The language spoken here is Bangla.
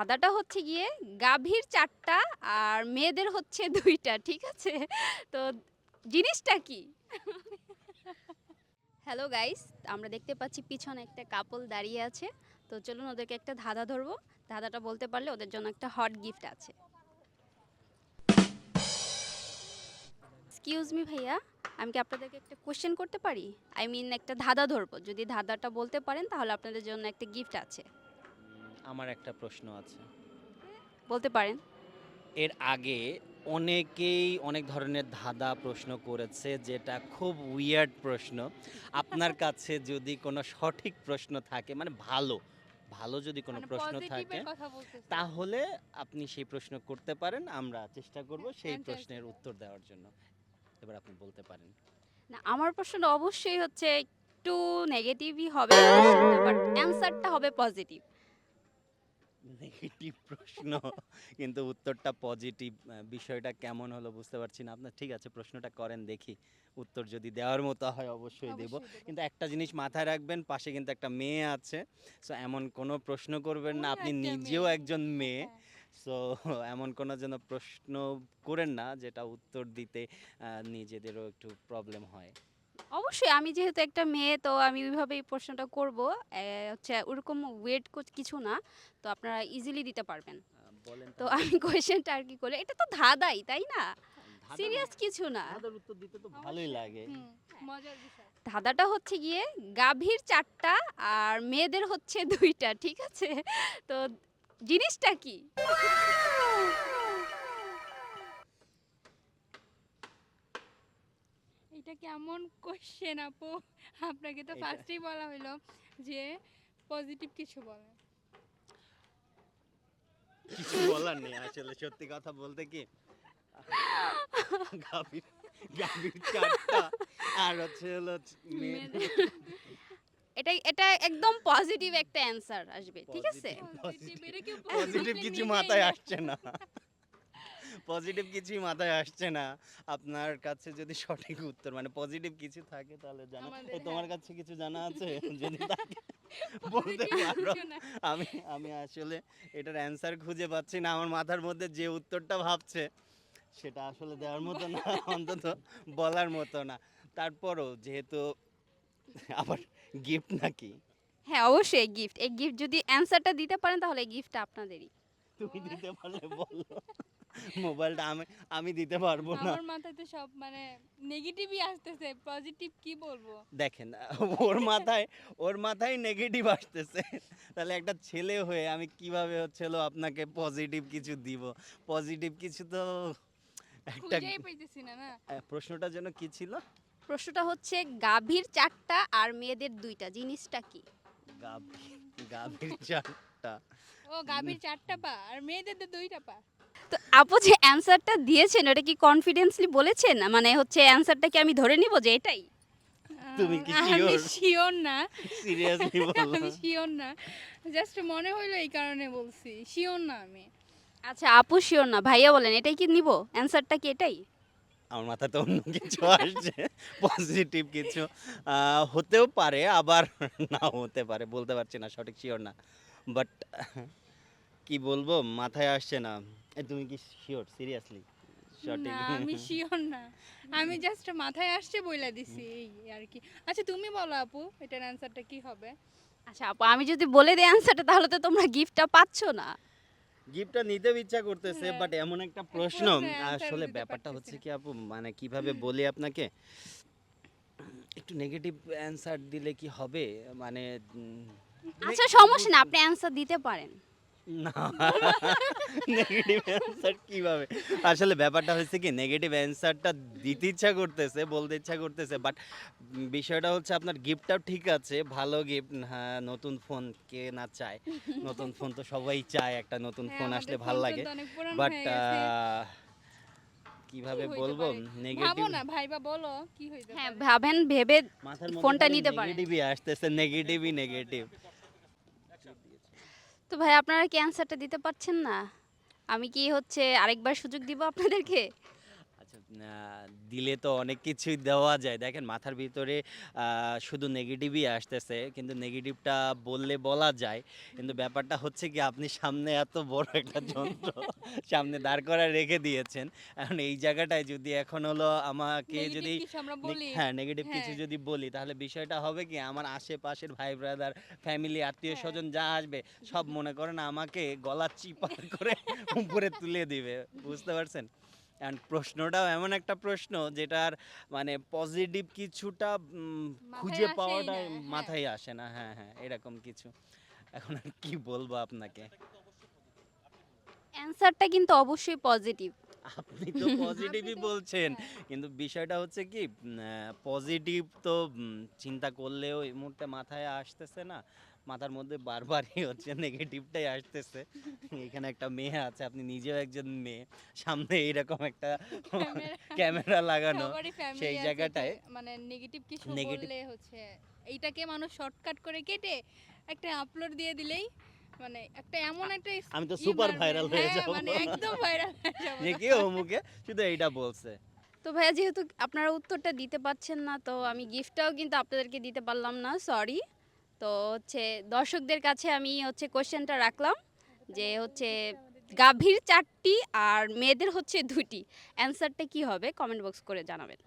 ধাঁধাটা হচ্ছে গিয়ে গাভীর চারটা আর মেয়েদের হচ্ছে দুইটা, ঠিক আছে? তো জিনিসটা কি? হ্যালো গাইস আমরা দেখতে পাচ্ছি পিছনে একটা কাপল দাঁড়িয়ে আছে। তো চলুন ওদেরকে একটা ধাঁধা ধরবো। ধাঁধাটা বলতে পারলে ওদের জন্য একটা হট গিফট আছে। এক্সকিউজ মি ভাইয়া, আমি কি আপনাদেরকে একটা কোশ্চেন করতে পারি? আই মিন একটা ধাঁধা ধরবো। যদি ধাঁধাটা বলতে পারেন তাহলে আপনাদের জন্য একটা গিফট আছে। আমার একটা প্রশ্ন আছে। বলতে পারেন। এর আগে অনেকেই অনেক ধরনের ধাঁধা প্রশ্ন করেছে যেটা খুব উইয়ার্ড প্রশ্ন। আপনার কাছে যদি কোনো সঠিক প্রশ্ন থাকে মানে ভালো ভালো যদি কোনো মানে প্রশ্ন থাকে। তাহলে আপনি সেই প্রশ্ন করতে পারেন আমরা চেষ্টা করব সেই প্রশ্নের উত্তর দেওয়ার জন্য। এবার আপনি বলতে পারেন। না আমার প্রশ্ন অবশ্যই হচ্ছে একটু নেগেটিভই হবে বাট অ্যান্সারটা হবে পজিটিভ নেগেটিভ প্রশ্ন কিন্তু উত্তরটা পজিটিভ বিষয়টা কেমন হলো বুঝতে পারছি না। আপনার ঠিক আছে প্রশ্নটা করেন দেখি। উত্তর যদি দেওয়ার মতো হয় অবশ্যই দেব। কিন্তু একটা জিনিস মাথায় রাখবেন পাশে কিন্তু একটা মেয়ে আছে। সো এমন কোনো প্রশ্ন করবেন না আপনি নিজেও একজন মেয়ে। হ্যাঁ। সো এমন কোনো যেন প্রশ্ন করেন না যেটা উত্তর দিতে নিজেদেরও একটু প্রবলেম হয়। অবশ্যই আমি যেহেতু একটা মেয়ে তো আমি ওইভাবেই প্রশ্নটা করব। হচ্ছে ওরকম ওয়েট কিছু না তো আপনারা ইজিলি দিতে পারবেন। তো আমি কোয়েশ্চেনটা আর কি করলে এটা তো ধাঁধাই তাই না? সিরিয়াস কিছু না। উত্তর দিতে তো ভালোই লাগে। মজার বিষয়। ধাঁধাটা হচ্ছে গিয়ে গাভীর চারটা আর মেয়েদের হচ্ছে দুইটা ঠিক আছে? তো জিনিসটা কি? এটা কেমন কোশ্চেন আপু? আপনাকে তো ফার্স্টেই বলা হলো যে পজিটিভ কিছু বলেন কিছু বলার নেই আসলে সত্যি কথা বলতে কি? গাভীর গাভীর চারটা আর হচ্ছে হলো এটা এটা একদম পজিটিভ একটা অ্যান্সার আসবে ঠিক আছে? পজিটিভ কিছু মাথায় আসছে না। পজিটিভ কিছুই মাথায় আসছে না। আপনার কাছে যদি সঠিক উত্তর মানে পজিটিভ কিছু থাকে তাহলে জানো। তোমার হ্যাঁ। কাছে কিছু জানা আছে? যদি থাকে বলতে পারো। আমি আমি আসলে এটার অ্যান্সার খুঁজে পাচ্ছি না। আমার মাথার মধ্যে যে উত্তরটা ভাবছে সেটা আসলে দেওয়ার মতো না অন্তত বলার মতো না। তারপরও যেহেতু আবার গিফট নাকি? হ্যাঁ অবশ্যই গিফট এই গিফট যদি অ্যান্সারটা দিতে পারেন তাহলে গিফটটা আপনাদেরই। তুমি দিতে পারলে বলো। মোবাইলটা আমি আমি দিতে পারব না। আমার মাথায় তো সব মানে নেগেটিভই আসতেছে পজিটিভ কি বলব? দেখেন ওর মাথায় ওর মাথায় নেগেটিভ আসতেছে। তাহলে একটা ছেলে হয়ে আমি কীভাবে হচ্ছে হলো আপনাকে পজিটিভ কিছু দিব? পজিটিভ কিছু তো একটা খুঁজেই পাইতেছি না না? প্রশ্নটা যেন কি ছিল? প্রশ্নটা হচ্ছে গাভীর চারটা আর মেয়েদের দুইটা জিনিসটা কি? গাভী গাভীর চারটা। ও গাভীর চারটা পা আর মেয়েদের তো দুইটা পা। তো আপু যে অ্যান্সারটা দিয়েছেন ওটা কি কনফিডেন্সলি বলেছেন? মানে হচ্ছে অ্যান্সারটা কি আমি ধরে নিব যে এটাই? তুমি কি আমি শিওর না। সিরিয়াসলি বলো। আমি শিওর না। জাস্ট মনে হইল এই কারণে বলছি। শিওর না আমি। আচ্ছা আপু শিওর না। ভাইয়া বলেন এটাই কি নিব? অ্যান্সারটা কি এটাই? আমার মাথায় তো অন্য কিছু আসছে। পজিটিভ কিছু। হতেও পারে আবার নাও হতে পারে। বলতে পারছি না সঠিক শিওর না। বাট কি বলব? মাথায় আসছে না। তুমি কি শিওর সিরিয়াসলি না আমি শিওর না। আমি জাস্ট মাথায় আসছে বইলা দিছি এই আর কি। আচ্ছা তুমি বলো আপু এটার অ্যান্সারটা কি হবে? আচ্ছা আপু আমি যদি বলে দিই অ্যান্সারটা তাহলে তো তোমরা গিফটটা পাচ্ছ না। গিফটটা নিতেও ইচ্ছা করতেছে হ্যাঁ। বাট এমন একটা প্রশ্ন। আসলে ব্যাপারটা হচ্ছে কি আপু মানে কীভাবে বলি আপনাকে? একটু নেগেটিভ অ্যান্সার দিলে কি হবে? মানে আচ্ছা সমস্যা না আপনি অ্যান্সার দিতে পারেন। না। নেগেটিভ অ্যান্সার কীভাবে? আসলে ব্যাপারটা হচ্ছে কি নেগেটিভ অ্যান্সারটা দিতে ইচ্ছা করতেছে বলতে ইচ্ছা করতেছে বাট বিষয়টা হচ্ছে আপনার গিফটটাও ঠিক আছে ভালো গিফট হ্যাঁ নতুন ফোন কে না চায়। নতুন ফোন তো সবাই চায় একটা নতুন হ্যাঁ, ফোন আমাদের আসলে ভালো লাগে। বাট কীভাবে বলব? পারে? ভাবো নেগেটিভ না ভাইবা বলো কি হইতে হ্যাঁ ভাবেন ভেবে ফোনটা নিতে পারেন। নেগেটিভই আসতেছে নেগেটিভই নেগেটিভ তো ভাই আপনারা কি অ্যান্সারটা দিতে পারছেন না? আমি কি হচ্ছে আরেকবার সুযোগ দিব আপনাদেরকে? আচ্ছা দিলে তো অনেক কিছুই দেওয়া যায়। দেখেন মাথার ভিতরে শুধু নেগেটিভই আসতেছে কিন্তু নেগেটিভটা বললে বলা যায়। কিন্তু ব্যাপারটা হচ্ছে কি আপনি সামনে এত বড় একটা যন্ত্র সামনে দাঁড় করা রেখে দিয়েছেন। এখন এই জায়গাটায় যদি এখন হলো আমাকে যদি কিছু হ্যাঁ নেগেটিভ কিছু হ্যাঁ। যদি বলি তাহলে বিষয়টা হবে কি আমার আশেপাশের ভাই ব্রাদার ফ্যামিলি আত্মীয় হ্যাঁ। স্বজন যা আসবে সব মনে করেন আমাকে গলা চিপার করে উপরে তুলে দিবে। বুঝতে পারছেন? And প্রশ্নটাও এমন একটা প্রশ্ন যেটার মানে পজিটিভ কিছুটা খুঁজে পাওয়াটা হ্যাঁ। মাথায় আসে না হ্যাঁ হ্যাঁ এরকম কিছু। এখন আর কি বলব আপনাকে? অ্যান্সারটা কিন্তু অবশ্যই পজিটিভ আপনি তো পজিটিভই বলছেন। হ্যাঁ। কিন্তু বিষয়টা হচ্ছে কি পজিটিভ তো চিন্তা করলেও এই মুহূর্তে মাথায় আসতেছে না। মাথার মধ্যে বারবারই হচ্ছে নেগেটিভটাই আসতেছে। এখানে একটা মেয়ে আছে আপনি নিজেও একজন মেয়ে সামনে এইরকম একটা ক্যামেরা লাগানো সেই জায়গাটায়। মানে নেগেটিভ কিছু বললে হচ্ছে এইটাকে মানুষ শর্টকাট করে কেটে একটা আপলোড দিয়ে দিলেই মানে একটা এমন একটা আমি তো মারবে, viral হয়ে হ্যাঁ, যাব। মানে একদম ভাইরাল যে কি অমুকে শুধু এইটা বলছে। তো ভাইয়া যেহেতু আপনারা উত্তরটা দিতে পারছেন না তো আমি গিফটটাও কিন্তু আপনাদেরকে দিতে পারলাম না সরি তো হচ্ছে দর্শকদের কাছে আমি হচ্ছে কোশ্চেনটা রাখলাম যে হচ্ছে গাভীর চারটি আর মেয়েদের হচ্ছে দুটি অ্যান্সারটা কি হবে? কমেন্ট বক্স করে জানাবেন।